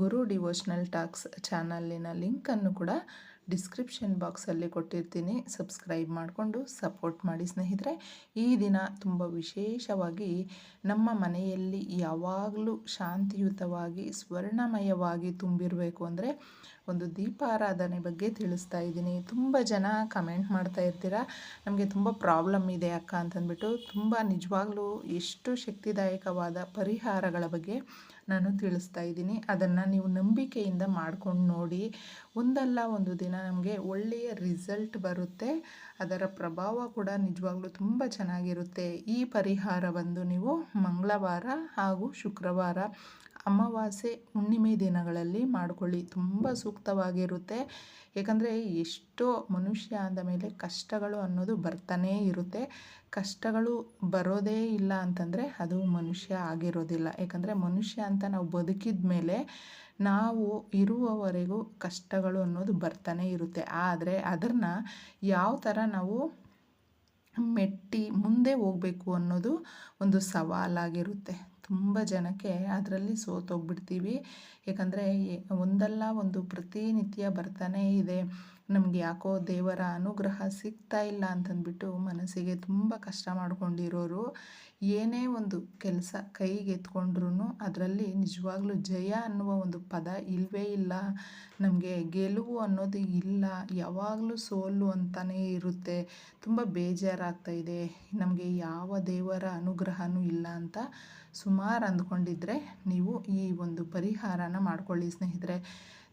ಗುರು devotional talks ಚಾನಲಿನ ಲಿಂಕನ್ನು ಕೂಡ ಡಿಸ್ಕ್ರಿಪ್ಷನ್ ಬಾಕ್ಸಲ್ಲಿ ಕೊಟ್ಟಿರ್ತೀನಿ. ಸಬ್ಸ್ಕ್ರೈಬ್ ಮಾಡಿಕೊಂಡು ಸಪೋರ್ಟ್ ಮಾಡಿ ಸ್ನೇಹಿತರೆ. ಈ ದಿನ ತುಂಬ ವಿಶೇಷವಾಗಿ ನಮ್ಮ ಮನೆಯಲ್ಲಿ ಯಾವಾಗಲೂ ಶಾಂತಿಯುತವಾಗಿ, ಸ್ವರ್ಣಮಯವಾಗಿ ತುಂಬಿರಬೇಕು ಅಂದರೆ ಒಂದು ದೀಪಾರಾಧನೆ ಬಗ್ಗೆ ತಿಳಿಸ್ತಾ ಇದ್ದೀನಿ. ತುಂಬ ಜನ ಕಮೆಂಟ್ ಮಾಡ್ತಾ ಇರ್ತೀರ, ನಮಗೆ ತುಂಬ ಪ್ರಾಬ್ಲಮ್ ಇದೆ ಅಕ್ಕ ಅಂತಂದ್ಬಿಟ್ಟು ತುಂಬ ನಿಜವಾಗ್ಲೂ ಎಷ್ಟು ಶಕ್ತಿದಾಯಕವಾದ ಪರಿಹಾರಗಳ ಬಗ್ಗೆ ನಾನು ತಿಳಿಸ್ತಾ ಇದ್ದೀನಿ. ಅದನ್ನು ನೀವು ನಂಬಿಕೆಯಿಂದ ಮಾಡ್ಕೊಂಡು ನೋಡಿ. ಒಂದಲ್ಲ ಒಂದು ದಿನ ನಮಗೆ ಒಳ್ಳೆಯ ರಿಸಲ್ಟ್ ಬರುತ್ತೆ. ಅದರ ಪ್ರಭಾವ ಕೂಡ ನಿಜವಾಗ್ಲೂ ತುಂಬ ಚೆನ್ನಾಗಿರುತ್ತೆ. ಈ ಪರಿಹಾರ ಬಂದು ನೀವು ಮಂಗಳವಾರ ಹಾಗೂ ಶುಕ್ರವಾರ ಅಮಾವಾಸ್ಯೆ, ಹುಣ್ಣಿಮೆ ದಿನಗಳಲ್ಲಿ ಮಾಡಿಕೊಳ್ಳಿ. ತುಂಬ ಸೂಕ್ತವಾಗಿರುತ್ತೆ. ಏಕೆಂದರೆ ಎಷ್ಟೋ ಮನುಷ್ಯ ಅಂದ ಮೇಲೆ ಕಷ್ಟಗಳು ಅನ್ನೋದು ಬರ್ತಾನೇ ಇರುತ್ತೆ. ಕಷ್ಟಗಳು ಬರೋದೇ ಇಲ್ಲ ಅಂತಂದರೆ ಅದು ಮನುಷ್ಯ ಆಗಿರೋದಿಲ್ಲ. ಏಕೆಂದರೆ ಮನುಷ್ಯ ಅಂತ ನಾವು ಬದುಕಿದ ಮೇಲೆ ನಾವು ಇರುವವರೆಗೂ ಕಷ್ಟಗಳು ಅನ್ನೋದು ಬರ್ತಾನೆ ಇರುತ್ತೆ. ಆದರೆ ಅದನ್ನು ಯಾವ ಥರ ನಾವು ಮೆಟ್ಟಿ ಮುಂದೆ ಹೋಗಬೇಕು ಅನ್ನೋದು ಒಂದು ಸವಾಲಾಗಿರುತ್ತೆ. ತುಂಬ ಜನಕ್ಕೆ ಅದರಲ್ಲಿ ಸೋತೋಗ್ಬಿಡ್ತೀವಿ. ಯಾಕಂದರೆ ಒಂದಲ್ಲ ಒಂದು ಪ್ರತಿನಿತ್ಯ ಬರ್ತಾನೇ ಇದೆ. ನಮಗೆ ಯಾಕೋ ದೇವರ ಅನುಗ್ರಹ ಸಿಗ್ತಾ ಇಲ್ಲ ಅಂತಂದ್ಬಿಟ್ಟು ಮನಸ್ಸಿಗೆ ತುಂಬ ಕಷ್ಟ ಮಾಡ್ಕೊಂಡಿರೋರು. ಏನೇ ಒಂದು ಕೆಲಸ ಕೈಗೆ ಎತ್ಕೊಂಡ್ರೂ ಅದರಲ್ಲಿ ನಿಜವಾಗ್ಲೂ ಜಯ ಅನ್ನುವ ಒಂದು ಪದ ಇಲ್ಲವೇ ಇಲ್ಲ. ನಮಗೆ ಗೆಲುವು ಅನ್ನೋದು ಇಲ್ಲ. ಯಾವಾಗಲೂ ಸೋಲು ಅಂತಲೇ ಇರುತ್ತೆ. ತುಂಬ ಬೇಜಾರಾಗ್ತಾ ಇದೆ. ನಮಗೆ ಯಾವ ದೇವರ ಅನುಗ್ರಹನೂ ಇಲ್ಲ ಅಂತ ಸುಮಾರು ಅಂದ್ಕೊಂಡಿದ್ರೆ ನೀವು ಈ ಒಂದು ಪರಿಹಾರನ ಮಾಡ್ಕೊಳ್ಳಿ ಸ್ನೇಹಿತರೆ.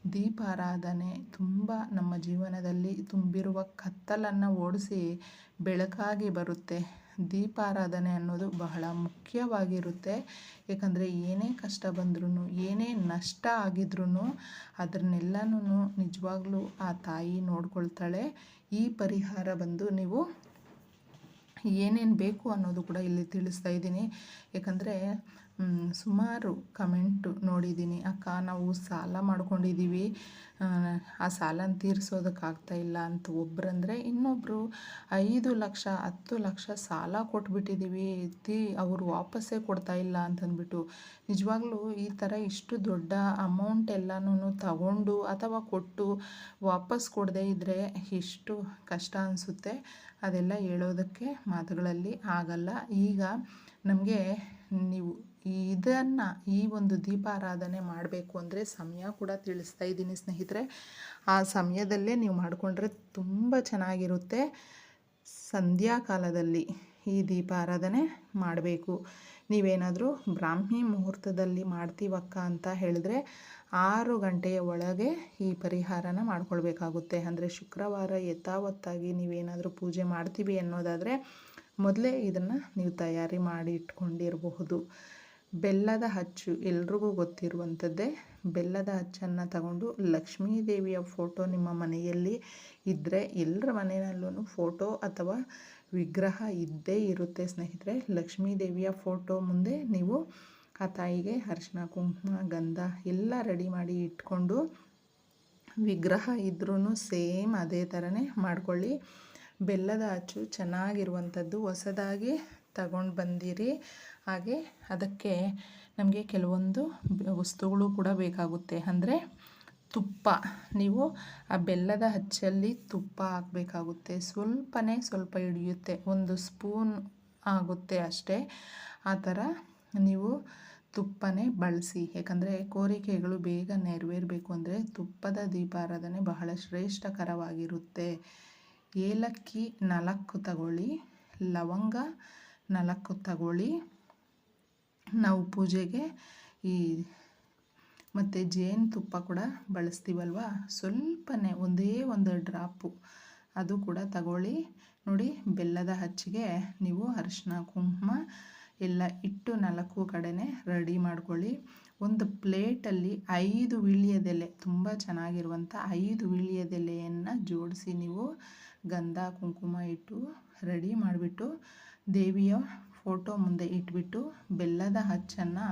ದೀಪಾರಾಧನೆ ತುಂಬ ನಮ್ಮ ಜೀವನದಲ್ಲಿ ತುಂಬಿರುವ ಕತ್ತಲನ್ನು ಓಡಿಸಿ ಬೆಳಕಾಗಿ ಬರುತ್ತೆ. ದೀಪಾರಾಧನೆ ಅನ್ನೋದು ಬಹಳ ಮುಖ್ಯವಾಗಿರುತ್ತೆ. ಏಕೆಂದರೆ ಏನೇ ಕಷ್ಟ ಬಂದ್ರೂ ಏನೇ ನಷ್ಟ ಆಗಿದ್ರೂ ಅದನ್ನೆಲ್ಲನೂ ನಿಜವಾಗ್ಲೂ ಆ ತಾಯಿ ನೋಡ್ಕೊಳ್ತಾಳೆ. ಈ ಪರಿಹಾರ ಬಂದು ನೀವು ಏನೇನು ಬೇಕು ಅನ್ನೋದು ಕೂಡ ಇಲ್ಲಿ ತಿಳಿಸ್ತಾ ಇದ್ದೀನಿ. ಯಾಕಂದರೆ ಸುಮಾರು ಕಮೆಂಟು ನೋಡಿದ್ದೀನಿ. ಅಕ್ಕ, ನಾವು ಸಾಲ ಮಾಡ್ಕೊಂಡಿದ್ದೀವಿ ಆ ಸಾಲನ ತೀರಿಸೋದಕ್ಕಾಗ್ತಾ ಇಲ್ಲ ಅಂತ ಒಬ್ಬರಂದರೆ ಇನ್ನೊಬ್ಬರು ಐದು ಲಕ್ಷ, ಹತ್ತು ಲಕ್ಷ ಸಾಲ ಕೊಟ್ಬಿಟ್ಟಿದ್ದೀವಿ ತೀ, ಅವರು ವಾಪಸ್ಸೇ ಕೊಡ್ತಾ ಇಲ್ಲ ಅಂತಂದ್ಬಿಟ್ಟು. ನಿಜವಾಗ್ಲೂ ಈ ಥರ ಇಷ್ಟು ದೊಡ್ಡ ಅಮೌಂಟ್ ಎಲ್ಲನೂ ತಗೊಂಡು ಅಥವಾ ಕೊಟ್ಟು ವಾಪಸ್ ಕೊಡದೇ ಇದ್ದರೆ ಎಷ್ಟು ಕಷ್ಟ ಅನಿಸುತ್ತೆ? ಅದೆಲ್ಲ ಹೇಳೋದಕ್ಕೆ ಮಾತುಗಳಲ್ಲಿ ಆಗಲ್ಲ. ಈಗ ನಮಗೆ ನೀವು ಇದನ್ನು ಈ ಒಂದು ದೀಪಾರಾಧನೆ ಮಾಡಬೇಕು ಅಂದರೆ ಸಮಯ ಕೂಡ ತಿಳಿಸ್ತಾ ಇದ್ದೀನಿ ಸ್ನೇಹಿತರೆ. ಆ ಸಮಯದಲ್ಲೇ ನೀವು ಮಾಡಿಕೊಂಡ್ರೆ ತುಂಬ ಚೆನ್ನಾಗಿರುತ್ತೆ. ಸಂಧ್ಯಾಕಾಲದಲ್ಲಿ ಈ ದೀಪಾರಾಧನೆ ಮಾಡಬೇಕು. ನೀವೇನಾದರೂ ಬ್ರಾಹ್ಮಿ ಮುಹೂರ್ತದಲ್ಲಿ ಮಾಡ್ತೀವಕ್ಕ ಅಂತ ಹೇಳಿದ್ರೆ ಆರು ಗಂಟೆಯ ಒಳಗೆ ಈ ಪರಿಹಾರನ ಮಾಡ್ಕೊಳ್ಬೇಕಾಗುತ್ತೆ. ಅಂದರೆ ಶುಕ್ರವಾರ ಯಥಾವತ್ತಾಗಿ ನೀವೇನಾದರೂ ಪೂಜೆ ಮಾಡ್ತೀವಿ ಅನ್ನೋದಾದರೆ ಮೊದಲೇ ಇದನ್ನು ನೀವು ತಯಾರಿ ಮಾಡಿ ಇಟ್ಕೊಂಡಿರಬಹುದು. ಬೆಲ್ಲದ ಅಚ್ಚು ಎಲ್ರಿಗೂ ಗೊತ್ತಿರುವಂಥದ್ದೇ. ಬೆಲ್ಲದ ಅಚ್ಚನ್ನು ತಗೊಂಡು ಲಕ್ಷ್ಮೀ ದೇವಿಯ ಫೋಟೋ ನಿಮ್ಮ ಮನೆಯಲ್ಲಿ ಇದ್ದರೆ ಎಲ್ಲರ ಮನೆಯಲ್ಲೂ ಫೋಟೋ ಅಥವಾ ವಿಗ್ರಹ ಇದ್ದೇ ಇರುತ್ತೆ ಸ್ನೇಹಿತರೆ. ಲಕ್ಷ್ಮೀ ದೇವಿಯ ಫೋಟೋ ಮುಂದೆ ನೀವು ಆ ತಾಯಿಗೆ ಅರಿಶಿನ, ಕುಂಕುಮ, ಗಂಧ ಎಲ್ಲ ರೆಡಿ ಮಾಡಿ ಇಟ್ಕೊಂಡು ವಿಗ್ರಹ ಇದ್ರೂ ಸೇಮ್ ಅದೇ ಥರನೇ ಮಾಡ್ಕೊಳ್ಳಿ. ಬೆಲ್ಲದ ಅಚ್ಚು ಚೆನ್ನಾಗಿರುವಂಥದ್ದು ಹೊಸದಾಗಿ ತಗೊಂಡು ಬಂದಿರಿ. ಹಾಗೆ ಅದಕ್ಕೆ ನಮಗೆ ಕೆಲವೊಂದು ವಸ್ತುಗಳು ಕೂಡ ಬೇಕಾಗುತ್ತೆ. ಅಂದರೆ ತುಪ್ಪ. ನೀವು ಆ ಬೆಲ್ಲದ ಹಚ್ಚಲ್ಲಿ ತುಪ್ಪ ಹಾಕಬೇಕಾಗುತ್ತೆ. ಸ್ವಲ್ಪನೇ ಸ್ವಲ್ಪ ಹಿಡಿಯುತ್ತೆ. ಒಂದು ಸ್ಪೂನ್ ಆಗುತ್ತೆ ಅಷ್ಟೇ. ಆ ಥರ ನೀವು ತುಪ್ಪನೇ ಬಳಸಿ. ಯಾಕಂದರೆ ಕೋರಿಕೆಗಳು ಬೇಗ ನೆರವೇರಬೇಕು ಅಂದರೆ ತುಪ್ಪದ ದೀಪಾರಾಧನೆ ಬಹಳ ಶ್ರೇಷ್ಠಕರವಾಗಿರುತ್ತೆ. ಏಲಕ್ಕಿ ನಾಲ್ಕು ತಗೊಳ್ಳಿ. ಲವಂಗ ನಾಲ್ಕು ತಗೊಳ್ಳಿ. ನಾವು ಪೂಜೆಗೆ ಈ ಮತ್ತು ಜೇನುತುಪ್ಪ ಕೂಡ ಬಳಸ್ತೀವಲ್ವಾ? ಸ್ವಲ್ಪನೇ ಒಂದೇ ಒಂದು ಡ್ರಾಪು. ಅದು ಕೂಡ ತಗೊಳ್ಳಿ. ನೋಡಿ, ಬೆಲ್ಲದ ಹಚ್ಚಿಗೆ ನೀವು ಅರಿಶಿನ ಕುಂಕುಮ ಎಲ್ಲ ಇಟ್ಟು ನಾಲ್ಕು ಕಡೆನೇ ರೆಡಿ ಮಾಡ್ಕೊಳ್ಳಿ. ಒಂದು ಪ್ಲೇಟಲ್ಲಿ ಐದು ವಿಳ್ಯದೆಲೆ ತುಂಬ ಚೆನ್ನಾಗಿರುವಂಥ ಐದು ವಿಳ್ಯದೆಲೆಯನ್ನು ಜೋಡಿಸಿ ನೀವು ಗಂಧ, ಕುಂಕುಮ ಇಟ್ಟು ರೆಡಿ ಮಾಡಿಬಿಟ್ಟು ದೇವಿಯ ಫೋಟೋ ಮುಂದೆ ಇಟ್ಬಿಟ್ಟು ಬೆಲ್ಲದ ಹಚ್ಚನ್ನು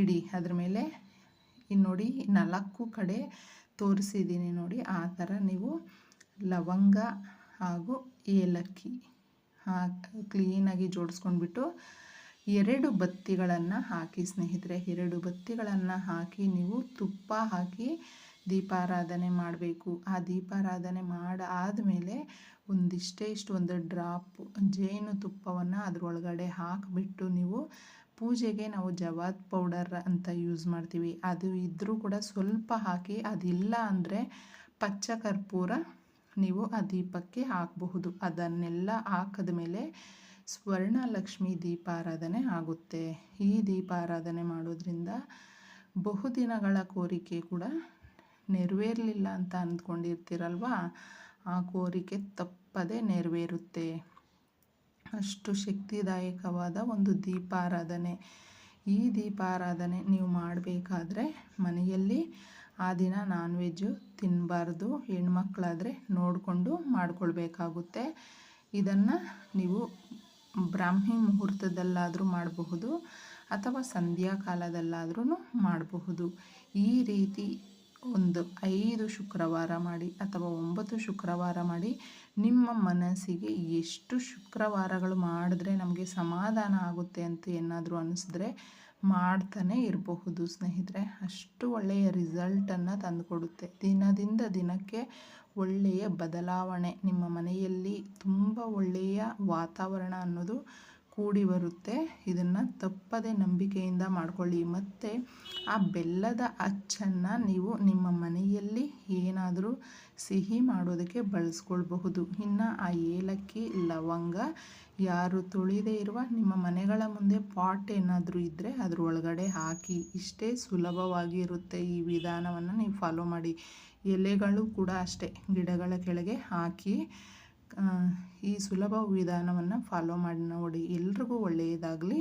ಇಡಿ. ಅದ್ರ ಮೇಲೆ ಇನ್ನು ನೋಡಿ ನಾಲ್ಕು ಕಡೆ ತೋರಿಸಿದ್ದೀನಿ ನೋಡಿ. ಆ ಥರ ನೀವು ಲವಂಗ ಹಾಗೂ ಏಲಕ್ಕಿ ಕ್ಲೀನಾಗಿ ಜೋಡಿಸ್ಕೊಂಡ್ಬಿಟ್ಟು ಎರಡು ಬತ್ತಿಗಳನ್ನು ಹಾಕಿ ಸ್ನೇಹಿತರೆ. ಎರಡು ಬತ್ತಿಗಳನ್ನು ಹಾಕಿ ನೀವು ತುಪ್ಪ ಹಾಕಿ ದೀಪಾರಾಧನೆ ಮಾಡಬೇಕು. ಆ ದೀಪಾರಾಧನೆ ಮಾಡಾದಮೇಲೆ ಒಂದಿಷ್ಟೇ ಇಷ್ಟು ಒಂದು ಡ್ರಾಪ್ ಜೇನು ತುಪ್ಪವನ್ನು ಅದರೊಳಗಡೆ ಹಾಕಿಬಿಟ್ಟು ನೀವು ಪೂಜೆಗೆ ನಾವು ಜವಾದ್ ಪೌಡರ್ ಅಂತ ಯೂಸ್ ಮಾಡ್ತೀವಿ. ಅದು ಇದ್ದರೂ ಕೂಡ ಸ್ವಲ್ಪ ಹಾಕಿ, ಅದಿಲ್ಲ ಅಂದರೆ ಪಚ್ಚ ಕರ್ಪೂರ ನೀವು ಆ ದೀಪಕ್ಕೆ ಹಾಕಬಹುದು. ಅದನ್ನೆಲ್ಲ ಹಾಕಿದ ಮೇಲೆ ಸ್ವರ್ಣಲಕ್ಷ್ಮಿ ದೀಪಾರಾಧನೆ ಆಗುತ್ತೆ. ಈ ದೀಪಾರಾಧನೆ ಮಾಡೋದ್ರಿಂದ ಬಹುದಿನಗಳ ಕೋರಿಕೆ ಕೂಡ ನೆರವೇರಲಿಲ್ಲ ಅಂತ ಅಂದ್ಕೊಂಡಿರ್ತೀರಲ್ವ? ಆ ಕೋರಿಕೆ ತಪ್ಪದೆ ನೆರವೇರುತ್ತೆ. ಅಷ್ಟು ಶಕ್ತಿದಾಯಕವಾದ ಒಂದು ದೀಪಾರಾಧನೆ. ಈ ದೀಪಾರಾಧನೆ ನೀವು ಮಾಡಬೇಕಾದ್ರೆ ಮನೆಯಲ್ಲಿ ಆ ದಿನ ನಾನ್ ವೆಜ್ಜು ತಿನ್ನಬಾರ್ದು ಹೆಣ್ಮಕ್ಳಾದರೆ ನೋಡಿಕೊಂಡು ಮಾಡಿಕೊಳ್ಬೇಕಾಗುತ್ತೆ. ಇದನ್ನು ನೀವು ಬ್ರಾಹ್ಮಿ ಮುಹೂರ್ತದಲ್ಲಾದರೂ ಮಾಡಬಹುದು ಅಥವಾ ಸಂಧ್ಯಾ ಕಾಲದಲ್ಲಾದ್ರೂ ಮಾಡಬಹುದು. ಈ ರೀತಿ ಒಂದು ಐದು ಶುಕ್ರವಾರ ಮಾಡಿ ಅಥವಾ ಒಂಬತ್ತು ಶುಕ್ರವಾರ ಮಾಡಿ ನಿಮ್ಮ ಮನಸ್ಸಿಗೆ ಎಷ್ಟು ಶುಕ್ರವಾರಗಳು ಮಾಡಿದ್ರೆ ನಮಗೆ ಸಮಾಧಾನ ಆಗುತ್ತೆ ಅಂತ ಏನಾದರೂ ಅನಿಸಿದ್ರೆ ಮಾಡ್ತಾನೆ ಇರಬಹುದು ಸ್ನೇಹಿತರೆ. ಅಷ್ಟು ಒಳ್ಳೆಯ ರಿಸಲ್ಟನ್ನು ತಂದುಕೊಡುತ್ತೆ. ದಿನದಿಂದ ದಿನಕ್ಕೆ ಒಳ್ಳೆಯ ಬದಲಾವಣೆ ನಿಮ್ಮ ಮನೆಯಲ್ಲಿ ತುಂಬ ಒಳ್ಳೆಯ ವಾತಾವರಣ ಅನ್ನೋದು ಕೂಡಿ ಬರುತ್ತೆ ಇದನ್ನು ತಪ್ಪದೆ ನಂಬಿಕೆಯಿಂದ ಮಾಡ್ಕೊಳ್ಳಿ. ಮತ್ತು ಆ ಬೆಲ್ಲದ ಅಚ್ಚನ್ನು ನೀವು ನಿಮ್ಮ ಮನೆಯಲ್ಲಿ ಏನಾದರೂ ಸಿಹಿ ಮಾಡೋದಕ್ಕೆ ಬಳಸ್ಕೊಳ್ಬಹುದು. ಇನ್ನು ಆ ಏಲಕ್ಕಿ, ಲವಂಗ ಯಾರು ತುಳಿದೇ ಇರುವ ನಿಮ್ಮ ಮನೆಗಳ ಮುಂದೆ ಪಾಟ್ ಏನಾದರೂ ಇದ್ದರೆ ಅದ್ರ ಒಳಗಡೆ ಹಾಕಿ. ಇಷ್ಟೇ ಸುಲಭವಾಗಿ ಇರುತ್ತೆ ಈ ವಿಧಾನವನ್ನು ನೀವು ಫಾಲೋ ಮಾಡಿ. ಎಲೆಗಳು ಕೂಡ ಅಷ್ಟೇ. ಗಿಡಗಳ ಕೆಳಗೆ ಹಾಕಿ ಈ ಸುಲಭ ವಿಧಾನವನ್ನು ಫಾಲೋ ಮಾಡಿ ನೋಡಿ. ಎಲ್ರಿಗೂ ಒಳ್ಳೆಯದಾಗಲಿ.